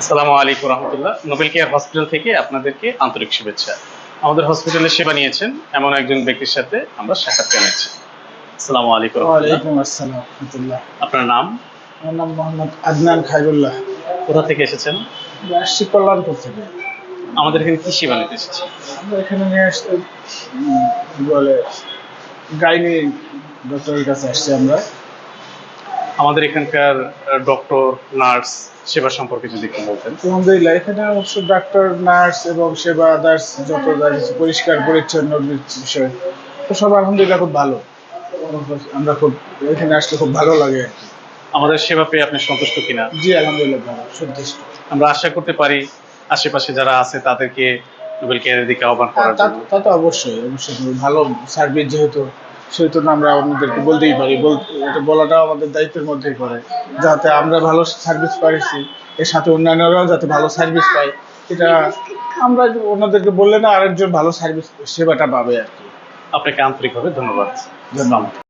আসসালামু আলাইকুম রহমতুল্লাহ। Nobel care hospital থেকে আপনাদেরকে আন্তরিক শুভেচ্ছা। আমাদের হসপিটালে সেবা নিয়েছেন এমন একজন ব্যক্তির সাথে আমরা সাক্ষাৎকার নিচ্ছি আসসালামু আলাইকুম। ওয়ালাইকুম আসসালাম রহমতুল্লাহ। আপনার নাম? আমার নাম মোহাম্মদ আদনান খাইরুল্লাহ কোথা থেকে এসেছেন? আসছি কল্যাণপুর থেকে। আমাদের এখানে কি সেবা নিতে এসেছি? আমরা এখানে নিয়ে আসতে বলে গাইনি ডক্টরের কাছে আসছি আমরা। আমাদের এখানকার ডক্টর নার্স সেবা সম্পর্কে যদি একটু বলতেন। আলহামদুলিল্লাহ এখানে অবশ্য ডাক্তার নার্স এবং সেবা আদার্স যত পরিষ্কার পরিচ্ছন্ন বিষয় তো সব আলহামদুলিল্লাহ খুব ভালো। আমরা খুব এখানে আসলে খুব ভালো লাগে আমাদের সেবা পেয়ে আপনি সন্তুষ্ট কিনা? জি আলহামদুলিল্লাহ ভালো সন্তুষ্ট। আমরা আশা করতে পারি আশেপাশে যারা আছে তাদেরকে নোবেল কেয়ারের দিকে আহ্বান হ্যাঁ, করার জন্য। তা তো অবশ্যই অবশ্যই। ভালো সার্ভিস যেহেতু না আমরা আপনাদেরকে বলতেই পারি। এটা বলাটাও আমাদের দায়িত্বের মধ্যেই পড়ে। যাতে আমরা ভালো সার্ভিস পাইছি এর সাথে অন্যান্যরাও যাতে ভালো সার্ভিস পায়। এটা আমরা ওনাদেরকে বললে না আরেকজন ভালো সার্ভিস সেবাটা পাবে আর কি। আপনাকে আন্তরিকভাবে ধন্যবাদ। ধন্যবাদ।